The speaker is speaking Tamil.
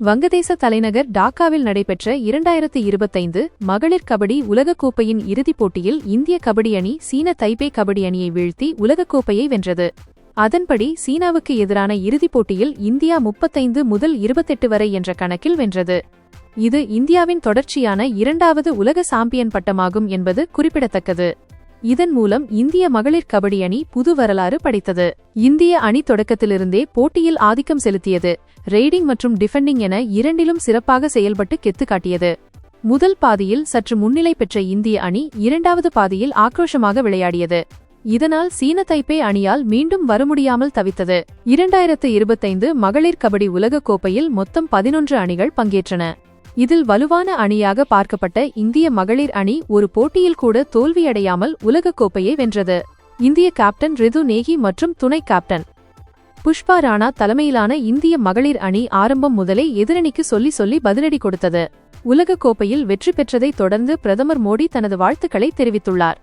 வங்கதேச தலைநகர் டாக்காவில் நடைபெற்ற இரண்டாயிரத்து இருபத்தைந்து மகளிர் கபடி உலகக்கோப்பையின் இறுதிப் போட்டியில் இந்திய கபடி அணி சீன தைபே கபடி அணியை வீழ்த்தி உலகக்கோப்பையை வென்றது. அதன்படி சீனாவுக்கு எதிரான இறுதிப் போட்டியில் இந்தியா முப்பத்தைந்து முதல் இருபத்தெட்டு வரை என்ற கணக்கில் வென்றது. இது இந்தியாவின் தொடர்ச்சியான இரண்டாவது உலக சாம்பியன் பட்டமாகும் என்பது குறிப்பிடத்தக்கது. இதன் மூலம் இந்திய மகளிர் கபடி அணி புது வரலாறு படைத்தது. இந்திய அணி தொடக்கத்திலிருந்தே போட்டியில் ஆதிக்கம் செலுத்தியது. ரெய்டிங் மற்றும் டிஃபெண்டிங் என இரண்டிலும் சிறப்பாக செயல்பட்டு கெத்து காட்டியது. முதல் பாதியில் சற்று முன்னிலை பெற்ற இந்திய அணி இரண்டாவது பாதியில் ஆக்ரோஷமாக விளையாடியது. இதனால் சீன தைப்பே அணியால் மீண்டும் வரமுடியாமல் தவித்தது. இரண்டாயிரத்து இருபத்தைந்து மகளிர் கபடி உலகக் கோப்பையில் மொத்தம் பதினொன்று அணிகள் பங்கேற்றன. இதில் வலுவான அணியாக பார்க்கப்பட்ட இந்திய மகளிர் அணி ஒரு போட்டியில் கூட தோல்வியடையாமல் உலகக் கோப்பையை வென்றது. இந்திய கேப்டன் ரிது நேகி மற்றும் துணை கேப்டன் புஷ்பா ராணா தலைமையிலான இந்திய மகளிர் அணி ஆரம்பம் முதலே எதிரணிக்கு சொல்லி சொல்லி பதிலடி கொடுத்தது. உலகக் கோப்பையில் வெற்றி பெற்றதைத் தொடர்ந்து பிரதமர் மோடி தனது வாழ்த்துக்களை தெரிவித்துள்ளார்.